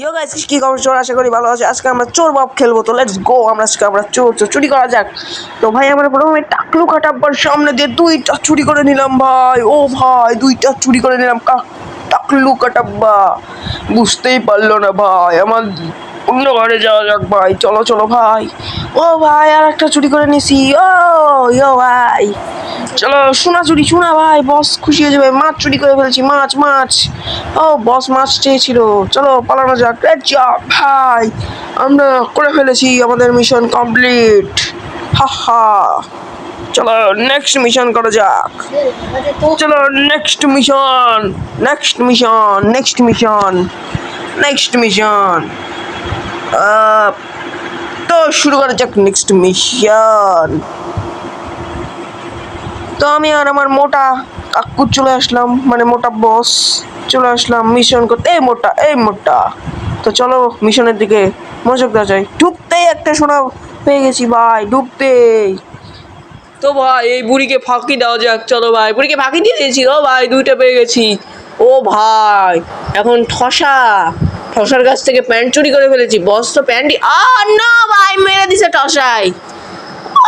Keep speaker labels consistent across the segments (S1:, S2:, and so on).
S1: ইয়ো guys কি খবর? চোর আশা করি ভালো আছে। আজকে আমরা চোর বাপ খেলব, তো লেটস গো আমরা আজকে, আমরা চোর চোর চুরি করা যাক। তো ভাই, আমরা প্রথমে টাকলু কাটাব্বার সামনে দিয়ে দুইটা চুরি করে নিলাম ভাই। ও ভাই, দুইটা চুরি করে নিলাম। টাকলু কাটাব্বা বুঝতেই পারল না ভাই, আমার অন্য ঘরে যাওয়া যাক ভাই, চলো চলো ভাই। ও ভাই, আর একটা চুরি করে নিছি। ও ইয়ো ভাই। চলো, সোনা চুরি, সোনা ভাই বস খুশি হয়ে যাবে। মাছ চুরি করে ফেলছি, মাছ মাছ। ও বস মাছ চেয়েছিল। চলো, পালানো যাক। ভাই। আমরা করে ফেলেছি আমাদের মিশন কমপ্লিট হা হা। চলো নেক্সট মিশন করা যাক। চলো next mission next mission next mission next mission তো শুরু করা যাক নেক্সট মিশন তো আমি আর আমার মোটা কাকু চলে আসলাম মানে মোটা বস চলে আসলাম মিশন করতে। এই মোটা এই মোটা। তো চলো মিশনের দিকে মনোযোগ দেওয়া যায়। ঢুকতেই একটা শোনা পেয়ে গেছি ভাই, ঢুকতেই। তো ভাই, এই বুড়িকে ফাঁকি দেওয়া যাক, চলো ভাই। বুড়িকে ফাঁকি দিয়ে দিয়েছি, ও ভাই, দুইটা পেয়ে গেছি। ও ভাই, এখন ঠসা। ঠসার কাছ থেকে প্যান্ট চুরি করে ফেলেছি বস তো প্যান্টই না, ভাই, মেরে দিছে ঠসাই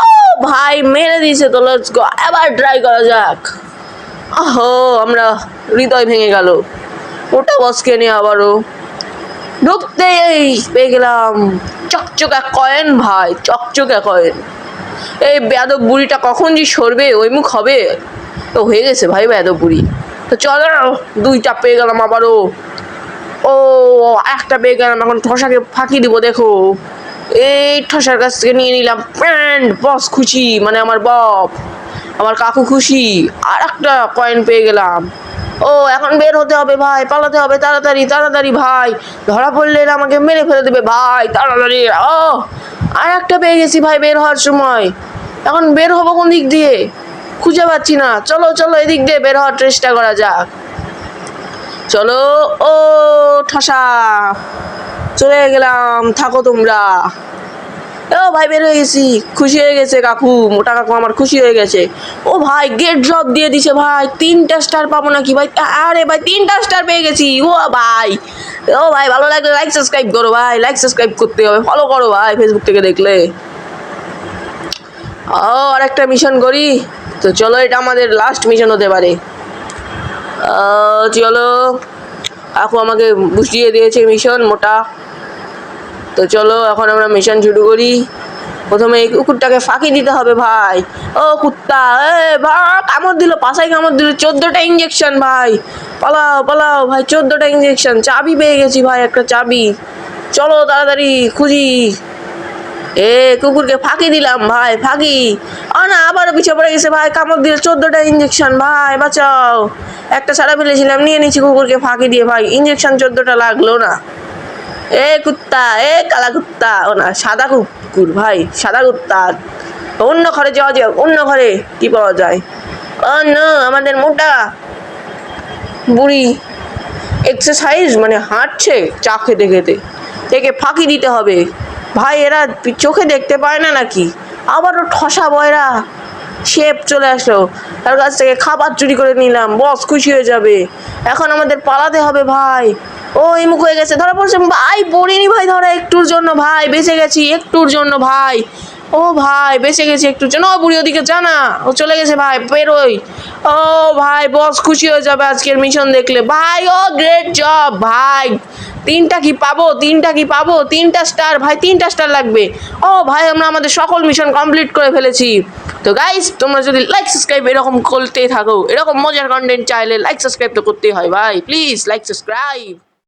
S1: ও, ভাই, মেরে দিয়েছে তো লেটস গো এবার ট্রাই করা যাক। আহো, আমরা হৃদয় ভেঙে গেল। ওটা বসকে নিয়ে আবারও। ঢুকতেই পেয়ে গেলাম। চকচকা কয়েন, ভাই, চকচকা কয়েন। এই বেয়াদব বুড়িটা কখন যে সরবে, ওই মুখ হবে। তো হয়ে গেছে, ভাই, বেয়াদব বুড়ি। তো চলো, দুইটা পেয়ে গেলাম আবারও। ও, একটা পেয়ে গেলাম এখন ঠসাকে ফাঁকি দিব, দেখো। এই ঠসার কাছ থেকে নিয়ে নিলাম। প্যান্ট বস খুশি মানে আমার বাপ, আমার কাকু খুশি। আর একটা কয়েন পেয়ে গেলাম। ও, এখন বের হতে হবে ভাই, পালাতে হবে তাড়াতাড়ি তাড়াতাড়ি ভাই। ধরা পড়লে এরা আমাকে মেরে ফেলে দেবে ভাই, তাড়াতাড়ি। ও আর একটা পেয়ে গেছি ভাই বের হওয়ার সময়। এখন বের হব কোন দিক দিয়ে? খুঁজে পাচ্ছি না। চলো চলো, এদিক দিয়ে বের হওয়ার চেষ্টা করা যাক। চলো, ও, ঠাসা। চলে গেলাম, থাকো তোমরা। ও ভাই, বের হয়ে গেছি। খুশি হয়ে গেছে কাকু, মোটা কাকু আমার খুশি হয়ে গেছে। ও ভাই গেট ড্রপ দিয়ে দিছে ভাই। তিনটা স্টার পাবো নাকি ভাই? আরে ভাই, তিনটা স্টার পেয়ে গেছি। ও ভাই। ও ভাই, ভালো লাগলে লাইক সাবস্ক্রাইব করো ভাই। লাইক সাবস্ক্রাইব করতে হবে। ফলো করো ভাই ফেসবুক থেকে দেখলে। ও আর একটা মিশন করি। তো চলো, এটা আমাদের লাস্ট মিশন হতে পারে। চলো কাকু আমাকে বুঝিয়ে দিয়েছে মিশন মোটা। তো চলো, এখন আমরা মিশন শুরু করি। প্রথমে এই কুকুরটাকে ফাঁকি দিতে হবে, ভাই। ও কুত্তা, এ, ভাই, কামড় দিল, পাশায় কামড় দিল। চোদ্দোটা ইঞ্জেকশন ভাই। পালাও পালাও, ভাই, চোদ্দোটা ইঞ্জেকশন চাবি পেয়ে গেছি, ভাই, একটা চাবি। চলো, তাড়াতাড়ি, খুঁজি। এ, কুকুরকে ফাঁকি দিলাম ভাই, ফাঁকি। আ না, আবারও পিছিয়ে পড়ে গেছে ভাই, কামড় দিল চোদ্দোটা ইঞ্জেকশন ভাই, বাঁচাও। একটা ছাড়া ফেলেছিলাম, নিয়ে নিচ্ছি কুকুরকে ফাঁকি দিয়ে, ভাই ইঞ্জেকশন চোদ্দোটা লাগল না। এ, কুত্তা, এ, কালা কুত্তা, ও না, সাদা কুকুর, ভাই, সাদা কুত্তা। অন্য ঘরে যাওয়া যায়, অন্য ঘরে কি পাওয়া যায়? ও না, আমাদের মোটা বুড়ি এক্সারসাইজ মানে হাঁটছে চা খেতে খেতে, একে ফাঁকি দিতে হবে। ভাই, এরা চোখে দেখতে পায় না নাকি? আবারও ঠসা বয়রা। শেপ চলে আসলো। তার কাছ থেকে খাবার চুরি করে নিলাম। বস, খুশি হয়ে যাবে। এখন আমাদের পালাতে হবে ভাই। ও, এই মুখ হয়ে গেছে। ধরা পড়ছে। ভাই, পড়িনি ভাই, ধরা একটুর জন্য। ভাই, বেঁচে গেছি একটুর জন্য ভাই। ও ভাই, বেঁচে গেছি একটুর জন্য। ও বুড়ি, ওদিকে জানা ও চলে গেছে ভাই, বেরোই। ও ভাই, বস, খুশি হয়ে যাবে আজকের মিশন দেখলে। ভাই, ও গ্রেট জব ভাই। তিনটা কি পাবো? তিনটা কি পাবো? তিনটা স্টার ভাই, তিনটা স্টার লাগবে। ও ভাই, আমরা আমাদের সকল মিশন কমপ্লিট করে ফেলেছি। তো গাইস তোমরা যদি লাইক সাবস্ক্রাইব এরকম করতেই থাকো, এরকম মজার কন্টেন্ট চাইলে লাইক সাবস্ক্রাইব তো করতেই হয়, ভাই। Please like subscribe